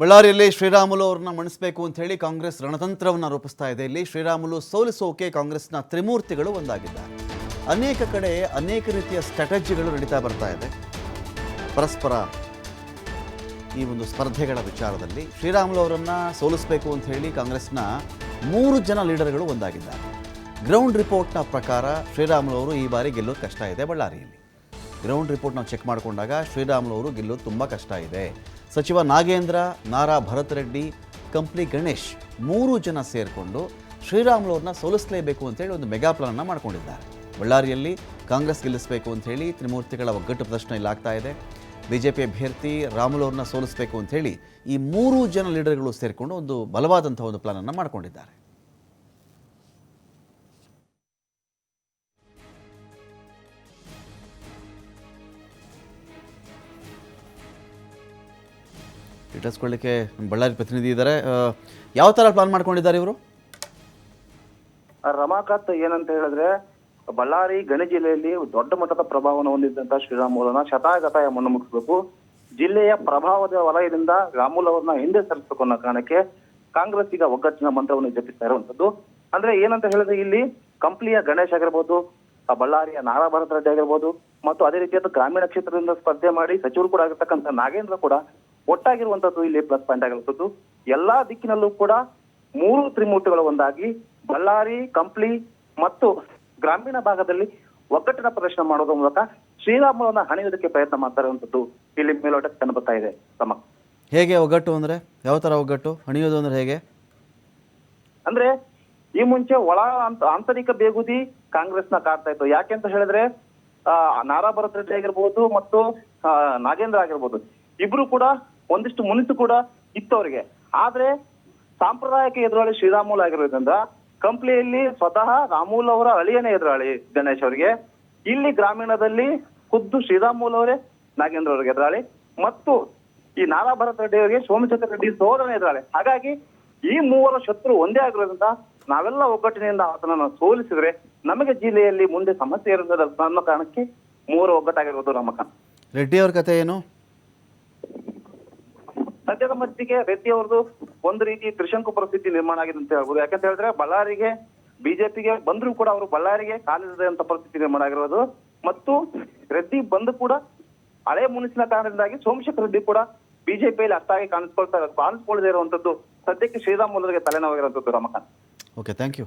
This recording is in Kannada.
ಬಳ್ಳಾರಿಯಲ್ಲಿ ಶ್ರೀರಾಮುಲು ಅವ್ರನ್ನ ಮಣಿಸಬೇಕು ಅಂತ ಹೇಳಿ ಕಾಂಗ್ರೆಸ್ ರಣತಂತ್ರವನ್ನು ರೂಪಿಸ್ತಾ ಇದೆ. ಇಲ್ಲಿ ಶ್ರೀರಾಮುಲು ಸೋಲಿಸೋಕೆ ಕಾಂಗ್ರೆಸ್ನ ತ್ರಿಮೂರ್ತಿಗಳು ಒಂದಾಗಿದ್ದಾರೆ. ಅನೇಕ ಕಡೆ ಅನೇಕ ರೀತಿಯ ಸ್ಟ್ರಾಟಜಿಗಳು ನಡೀತಾ ಬರ್ತಾ ಇದೆ. ಪರಸ್ಪರ ಈ ಒಂದು ಸ್ಪರ್ಧೆಗಳ ವಿಚಾರದಲ್ಲಿ ಶ್ರೀರಾಮುಲು ಅವರನ್ನ ಸೋಲಿಸಬೇಕು ಅಂತ ಹೇಳಿ ಕಾಂಗ್ರೆಸ್ನ ಮೂರು ಜನ ಲೀಡರ್ಗಳು ಒಂದಾಗಿದ್ದಾರೆ. ಗ್ರೌಂಡ್ ರಿಪೋರ್ಟ್ನ ಪ್ರಕಾರ ಶ್ರೀರಾಮುಲು ಅವರು ಈ ಬಾರಿ ಗೆಲ್ಲೋದು ಕಷ್ಟ ಇದೆ ಬಳ್ಳಾರಿಯಲ್ಲಿ. ಗ್ರೌಂಡ್ ರಿಪೋರ್ಟ್ ನಾವು ಚೆಕ್ ಮಾಡಿಕೊಂಡಾಗ ಶ್ರೀರಾಮುಲು ಗೆಲ್ಲೋದು ತುಂಬ ಕಷ್ಟ ಇದೆ. ಸಚಿವ ನಾಗೇಂದ್ರ, ನಾರಾ ಭರತ್ ರೆಡ್ಡಿ, ಕಂಪ್ಲಿ ಗಣೇಶ್ ಮೂರು ಜನ ಸೇರಿಕೊಂಡು ಶ್ರೀರಾಮುಲು ಸೋಲಿಸಲೇಬೇಕು ಅಂತೇಳಿ ಒಂದು ಮೆಗಾ ಪ್ಲಾನನ್ನು ಮಾಡ್ಕೊಂಡಿದ್ದಾರೆ. ಬಳ್ಳಾರಿಯಲ್ಲಿ ಕಾಂಗ್ರೆಸ್ ಗೆಲ್ಲಿಸಬೇಕು ಅಂತ ಹೇಳಿ ತ್ರಿಮೂರ್ತಿಗಳ ಒಗ್ಗಟ್ಟು ಪ್ರದರ್ಶನ ಇಲ್ಲಿ ಆಗ್ತಾ ಇದೆ. ಬಿಜೆಪಿ ಅಭ್ಯರ್ಥಿ ರಾಮುಲು ಸೋಲಿಸಬೇಕು ಅಂತ ಹೇಳಿ ಈ ಮೂರು ಜನ ಲೀಡರ್ಗಳು ಸೇರಿಕೊಂಡು ಒಂದು ಬಲವಾದಂಥ ಒಂದು ಪ್ಲಾನನ್ನು ಮಾಡ್ಕೊಂಡಿದ್ದಾರೆ. ಇಟ್ಟಿಸ್ಕೊಳ್ಳಿಕ್ಕೆ ನಮ್ಮ ಬಳ್ಳಾರಿ ಪ್ರತಿನಿಧಿ ಇದ್ದಾರೆ. ಯಾವ ಥರ ಪ್ಲಾನ್ ಮಾಡ್ಕೊಂಡಿದ್ದಾರೆ ಇವರು? ರಮಾಕಾಂತ್, ಏನಂತ ಹೇಳಿದ್ರೆ, ಬಳ್ಳಾರಿ, ಗಣಿ ಜಿಲ್ಲೆಯಲ್ಲಿ ದೊಡ್ಡ ಮಟ್ಟದ ಪ್ರಭಾವವನ್ನು ಹೊಂದಿದ್ದಂತಹ ಶ್ರೀರಾಮುಲನ ಶತಾಗತಾಯ ಮುಗಿಸಬೇಕು. ಜಿಲ್ಲೆಯ ಪ್ರಭಾವದ ವಲಯದಿಂದ ರಾಮುಲ್ ಅವರನ್ನ ಹಿಂದೆ ಸರಿಸಬೇಕು ಅನ್ನೋ ಕಾರಣಕ್ಕೆ ಕಾಂಗ್ರೆಸ್ ಈಗ ಒಗ್ಗಟ್ಟಿನ ಮಂತ್ರವನ್ನು ಜಪಿಸ್ತಾ ಇರುವಂತದ್ದು ಅಂದ್ರೆ ಏನಂತ ಹೇಳಿದ್ರೆ ಇಲ್ಲಿ ಕಂಪ್ಲಿಯ ಗಣೇಶ್ ಆಗಿರ್ಬೋದು ಬಳ್ಳಾರಿಯ ನಾರಾ ಭರತ್ ರೆಡ್ಡಿ ಆಗಿರ್ಬೋದು, ಮತ್ತು ಅದೇ ರೀತಿಯಾದ ಗ್ರಾಮೀಣ ಕ್ಷೇತ್ರದಿಂದ ಸ್ಪರ್ಧೆ ಮಾಡಿ ಸಚಿವರು ಕೂಡ ಆಗಿರ್ತಕ್ಕಂಥ ನಾಗೇಂದ್ರ ಕೂಡ ಒಟ್ಟಾಗಿರುವಂತದ್ದು ಇಲ್ಲಿ ಪ್ಲಸ್ ಪಾಯಿಂಟ್ ಆಗಿರುವಂತದ್ದು. ಎಲ್ಲಾ ದಿಕ್ಕಿನಲ್ಲೂ ಕೂಡ ಮೂರು ತ್ರಿಮೂರ್ತಿಗಳು ಒಂದಾಗಿ ಬಳ್ಳಾರಿ ಕಂಪ್ಲಿ ಮತ್ತು ಗ್ರಾಮೀಣ ಭಾಗದಲ್ಲಿ ಒಗ್ಗಟ್ಟಿನ ಪ್ರದರ್ಶನ ಮಾಡೋದ್ರ ಮೂಲಕ ಶ್ರೀರಾಮನ ಹಣಿಯೋದಕ್ಕೆ ಪ್ರಯತ್ನ ಮಾಡ್ತಾ ಇರುವಂತದ್ದು ಇಲ್ಲಿ ಮೇಲೋಟ ಕಂಡು ಬರ್ತಾ ಇದೆ ತಮ್ಮ. ಹೇಗೆ ಒಗ್ಗಟ್ಟು ಅಂದ್ರೆ? ಯಾವ ತರ ಒಗ್ಗಟ್ಟು? ಹಣಿಯೋದು ಅಂದ್ರೆ ಹೇಗೆ? ಅಂದ್ರೆ ಈ ಮುಂಚೆ ಒಳ ಆಂತರಿಕ ಬೇಗುದಿ ಕಾಂಗ್ರೆಸ್ನ ಕಾಡ್ತಾ ಇತ್ತು. ಯಾಕೆ ಅಂತ ಹೇಳಿದ್ರೆ ಆ, ನಾರಾ ಭರತ್ ರೆಡ್ಡಿ ಆಗಿರ್ಬೋದು ಮತ್ತು ನಾಗೇಂದ್ರ ಆಗಿರ್ಬೋದು. ಇಬ್ರು ಕೂಡ ಒಂದಿಷ್ಟು ಮುನಿಸು ಕೂಡ ಇತ್ತು ಅವರಿಗೆ ಆದ್ರೆ ಸಾಂಪ್ರದಾಯಿಕ ಎದುರಾಳಿ ಶ್ರೀರಾಮುಲು ಆಗಿರೋದ್ರಿಂದ ಕಂಪ್ಲಿಯಲ್ಲಿ ಸ್ವತಃ ರಾಮೂಲ್ ಅವರ ಅಳಿಯನೇ ಎದುರಾಳಿ ಗಣೇಶ್ ಅವರಿಗೆ. ಇಲ್ಲಿ ಗ್ರಾಮೀಣದಲ್ಲಿ ಖುದ್ದು ಶ್ರೀರಾಮುಲು ಅವರೇ ನಾಗೇಂದ್ರ ಅವರಿಗೆ ಎದುರಾಳಿ. ಮತ್ತು ಈ ನಾರಾ ಭರತ್ ರೆಡ್ಡಿ ಅವರಿಗೆ ಸೋಮಶೇಖರ ರೆಡ್ಡಿ ಸೋದರನೇ ಎದುರಾಳಿ. ಹಾಗಾಗಿ ಈ ಮೂವರ ಶತ್ರು ಒಂದೇ ಆಗಿರೋದ್ರಿಂದ ನಾವೆಲ್ಲ ಒಗ್ಗಟ್ಟಿನಿಂದ ಆತನನ್ನು ಸೋಲಿಸಿದ್ರೆ ನಮಗೆ ಜಿಲ್ಲೆಯಲ್ಲಿ ಮುಂದೆ ಸಮಸ್ಯೆ ಇರುತ್ತದೆ ಅನ್ನೋ ಕಾರಣಕ್ಕೆ ಮೂವರು ಒಗ್ಗಟ್ಟಾಗಿರೋದು ರಮಕಾಂತ್ ರೆಡ್ಡಿ ಅವ್ರ ಕಥೆ ಏನು? ಸದ್ಯದ ಮಟ್ಟಿಗೆ ರೆಡ್ಡಿ ಅವ್ರದ್ದು ಒಂದು ರೀತಿ ತ್ರಿಶಂಕು ಪರಿಸ್ಥಿತಿ ನಿರ್ಮಾಣ ಆಗಿದೆ ಅಂತ ಹೇಳ್ಬೋದು. ಯಾಕಂತ ಹೇಳಿದ್ರೆ ಬಳ್ಳಾರಿಗೆ ಬಿಜೆಪಿಗೆ ಬಂದ್ರು ಕೂಡ ಅವರು ಬಳ್ಳಾರಿಗೆ ಕಾಲಿಡದೆ ಅಂತ ಪರಿಸ್ಥಿತಿ ನಿರ್ಮಾಣ ಆಗಿರೋದು. ಮತ್ತು ರೆಡ್ಡಿ ಬಂದು ಕೂಡ ಹಳೆ ಮುನಿಸಿನ ಕಾರಣದಿಂದಾಗಿ ಸೋಮಶೇಖರ ರೆಡ್ಡಿ ಕೂಡ ಬಿಜೆಪಿಯಲ್ಲಿ ಅಷ್ಟಾಗಿ ಕಾಣಿಸ್ಕೊಳ್ತಾ ಕಾಣಿಸ್ಕೊಳ್ಳದೆ ಇರುವಂತದ್ದು ಸದ್ಯಕ್ಕೆ ಶ್ರೀರಾಮುಲರಿಗೆ ತಲೆನೋವಾಗಿರುವಂತದ್ದು ರಮಕಾಂತ್. Okay thank you